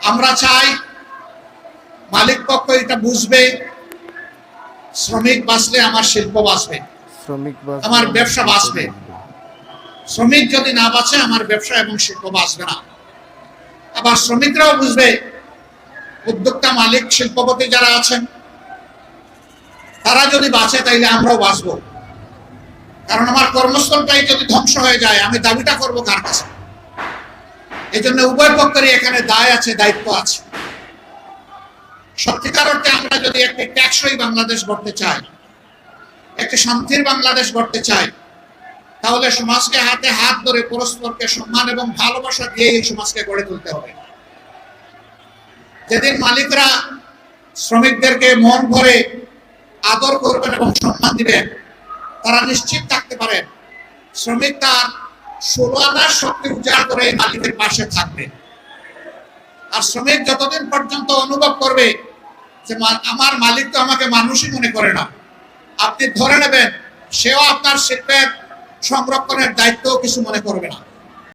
আমরা চাই মালিক পক্ষ এটা বুঝবে শ্রমিক বাঁচলে আমার শিল্প বাঁচবে শ্রমিক আমার ব্যবসা বাঁচবে। শ্রমিক যদি না বাঁচে আমার ব্যবসা এবং শিল্প বাঁচবে না। আবার শ্রমিকরাও বুঝবে উদ্যোক্তা মালিক শিল্পপতি যারা আছেন তারা যদি বাঁচে তাইলে আমরাও বাঁচবো। কারণ আমার কর্মস্থলটাই যদি ধ্বংস হয়ে যায় আমি দাবিটা করব কার কাছে? এই জন্য উভয় পক্ষেরই এখানে দায় আছে, দায়িত্ব আছে। সত্যিকার অর্থে আমরা যদি একটি ট্যাক্সই বাংলাদেশ গড়তে চাই, একটি শান্তির বাংলাদেশ গড়তে চাই, তাহলে সমাজকে হাতে হাত ধরে পরস্পরকে সম্মান এবং ভালোবাসা দিয়ে এই সমাজকে গড়ে তুলতে হবে। যেদিন মালিকরা শ্রমিকদেরকে মন ভরে আদর করবেন এবং সম্মান দিবেন, তারা নিশ্চিত থাকতে পারেন, শ্রমিক তার ষোলো আনার শক্তি উজাড় করে মালিকের পাশে থাকবে। আর শ্রমিক যতদিন পর্যন্ত অনুভব করবে যে আমার মালিক তো আমাকে মানুষই মনে করে না, আপনি ধরে নেবেন, সেও আপনার শিল্পের সংরক্ষণের দায়িত্ব কিছু মনে করবে না।